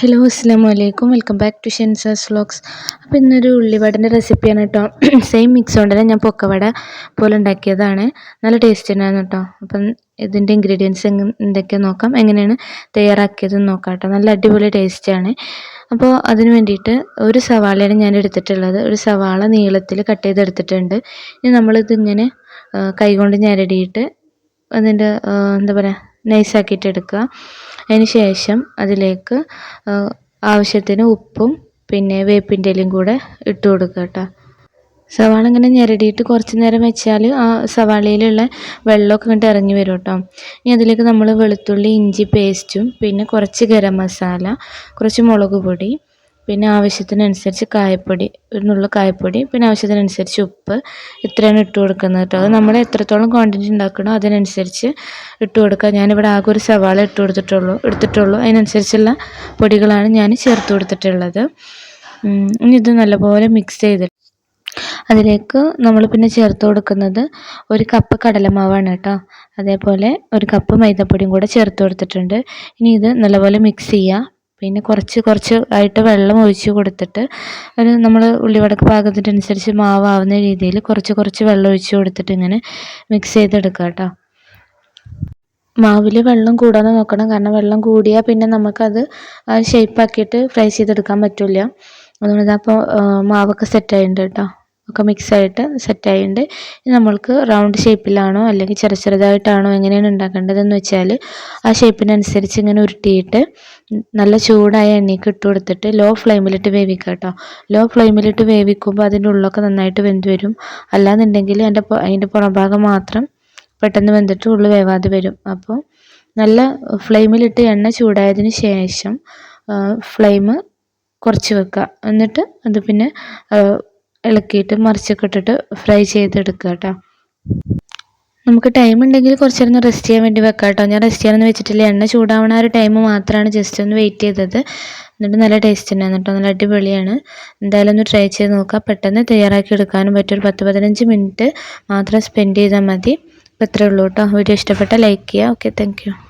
Hello അസ്സാം വലൈക്കും welcome back to ഷെൻസാസ് vlogs അപ്പോൾ ഇന്നൊരു ഉള്ളിവടന്റെ റെസിപ്പിയാണ് കേട്ടോ സെയിം മിക്സ് കൊണ്ട് തന്നെ ഞാൻ പൊക്കവട പോലെ ഉണ്ടാക്കിയതാണ്. നല്ല ടേസ്റ്റ് ഉണ്ടായിരുന്നു കേട്ടോ അപ്പം ഇതിന്റെ ഇൻഗ്രീഡിയൻസ് എന്തൊക്കെയാണ് നോക്കാം? എങ്ങനെയാണ് തയ്യാറാക്കിയതെന്ന് നോക്കാം കേട്ടോ നല്ല അടിപൊളി ടേസ്റ്റാണ് അപ്പോൾ അതിന് വേണ്ടിയിട്ട് ഒരു സവാളയാണ് ഞാൻ എടുത്തിട്ടുള്ളത്. ഒരു സവാള നീളത്തിൽ കട്ട് ചെയ്തെടുത്തിട്ടുണ്ട്. ഇനി നമ്മളിതിങ്ങനെ കൈകൊണ്ട് ഞരടിയിട്ട് അതിന്റെ എന്താ പറയുക നൈസാക്കിയിട്ട് എടുക്കുക അതിന് ശേഷം അതിലേക്ക് ആവശ്യത്തിന് ഉപ്പും പിന്നെ വേപ്പിന്റെ ഇലയും കൂടെ ഇട്ട് കൊടുക്കുക കേട്ടോ. സവാള ഇങ്ങനെ ഞെരടിയിട്ട് കുറച്ച് നേരം വെച്ചാൽ ആ സവാളയിലുള്ള വെള്ളമൊക്കെ ഇങ്ങോട്ട് ഇറങ്ങി വരും കേട്ടോ. ഇനി അതിലേക്ക് നമ്മൾ വെളുത്തുള്ളി ഇഞ്ചി പേസ്റ്റും പിന്നെ കുറച്ച് ഗരം മസാല കുറച്ച് മുളക് പൊടി പിന്നെ ആവശ്യത്തിനനുസരിച്ച് കായപ്പൊടി ഒരു നുള്ളു കായപ്പൊടി പിന്നെ ആവശ്യത്തിനനുസരിച്ച് ഉപ്പ് ഇത്രയാണ് ഇട്ട് കൊടുക്കുന്നത് കേട്ടോ അത് നമ്മൾ എത്രത്തോളം ക്വാണ്ടിറ്റി ഉണ്ടാക്കണോ അതിനനുസരിച്ച് ഇട്ട് കൊടുക്കുക ഞാനിവിടെ ആകെ ഒരു സവാള ഇട്ട് കൊടുത്തിട്ടുള്ളൂ എടുത്തിട്ടുള്ളൂ. അതിനനുസരിച്ചുള്ള പൊടികളാണ് ഞാൻ ചേർത്ത് കൊടുത്തിട്ടുള്ളത്. ഇനി ഇത് നല്ലപോലെ മിക്സ് ചെയ്തിട്ട് അതിലേക്ക് നമ്മൾ പിന്നെ ചേർത്ത് കൊടുക്കുന്നത് ഒരു കപ്പ് കടലമാവാണ് കേട്ടോ അതേപോലെ ഒരു കപ്പ് മൈദപ്പൊടിയും കൂടെ ചേർത്ത് കൊടുത്തിട്ടുണ്ട്. ഇനി ഇത് നല്ലപോലെ മിക്സ് ചെയ്യുക പിന്നെ കുറച്ച് കുറച്ച് ആയിട്ട് വെള്ളം ഒഴിച്ച് കൊടുത്തിട്ട് ഒരു നമ്മൾ ഉള്ളിവടക്ക് പാകത്തിനനുസരിച്ച് മാവാവുന്ന രീതിയിൽ കുറച്ച് കുറച്ച് വെള്ളം ഒഴിച്ച് കൊടുത്തിട്ട് ഇങ്ങനെ മിക്സ് ചെയ്തെടുക്കുക കേട്ടോ. മാവിൽ വെള്ളം കൂടാതെ നോക്കണം. കാരണം വെള്ളം കൂടിയാൽ പിന്നെ നമുക്കത് ഷേപ്പാക്കിയിട്ട് ഫ്രൈ ചെയ്തെടുക്കാൻ പറ്റില്ല. അതുകൊണ്ട് അപ്പോൾ മാവൊക്കെ സെറ്റായിട്ടുണ്ട് കേട്ടോ. ഒക്കെ മിക്സായിട്ട് സെറ്റായിട്ടുണ്ട് നമ്മൾക്ക് റൗണ്ട് ഷേപ്പിലാണോ അല്ലെങ്കിൽ ചെറു ചെറുതായിട്ടാണോ എങ്ങനെയാണ് ഉണ്ടാക്കേണ്ടതെന്ന് വെച്ചാൽ ആ ഷേപ്പിനനുസരിച്ച് ഇങ്ങനെ ഉരുട്ടിയിട്ട് നല്ല ചൂടായ എണ്ണയ്ക്ക് ഇട്ട് കൊടുത്തിട്ട് ലോ ഫ്ലെയിമിലിട്ട് വേവിക്കുക കേട്ടോ. ലോ ഫ്ലെയിമിലിട്ട് വേവിക്കുമ്പോൾ അതിന്റെ ഉള്ളൊക്കെ നന്നായിട്ട് വെന്ത് വരും. അല്ലാന്നുണ്ടെങ്കിൽ അതിന്റെ അതിന്റെ പുറംഭാഗം മാത്രം പെട്ടെന്ന് വെന്തിട്ട് ഉള്ളു വേവാതെ വരും. അപ്പോൾ നല്ല ഫ്ലെയിമിലിട്ട് എണ്ണ ചൂടായതിന് ശേഷം ഫ്ലെയിം കുറച്ച് വെക്കുക. എന്നിട്ട് അത് പിന്നെ ഇളക്കിയിട്ട് മറിച്ചൊക്കെ ഇട്ടിട്ട് ഫ്രൈ ചെയ്തെടുക്കുക കേട്ടോ നമുക്ക് ടൈം ഉണ്ടെങ്കിൽ കുറച്ച് നേരം റെസ്റ്റ് ചെയ്യാൻ വേണ്ടി വെക്കാം കേട്ടോ ഞാൻ റെസ്റ്റ് ചെയ്യാനൊന്നും വെച്ചിട്ടില്ല. എണ്ണ ചൂടാവണ ഒരു ടൈം മാത്രമാണ് ജസ്റ്റ് ഒന്ന് വെയിറ്റ് ചെയ്തത്. എന്നിട്ട് നല്ല ടേസ്റ്റ് ഉണ്ടായിരുന്നു കേട്ടോ നല്ല അടിപൊളിയാണ്. എന്തായാലും ഒന്ന് ട്രൈ ചെയ്ത് നോക്കാം. പെട്ടെന്ന് തയ്യാറാക്കി എടുക്കാനും പറ്റും ഒരു പത്ത് പതിനഞ്ച് മിനിറ്റ് മാത്രം സ്പെൻഡ് ചെയ്താൽ മതി. അപ്പോൾ ഇത്രയേ ഉള്ളൂ കേട്ടോ വീഡിയോ ഇഷ്ടപ്പെട്ടാൽ ലൈക്ക് ചെയ്യുക ഓക്കെ താങ്ക്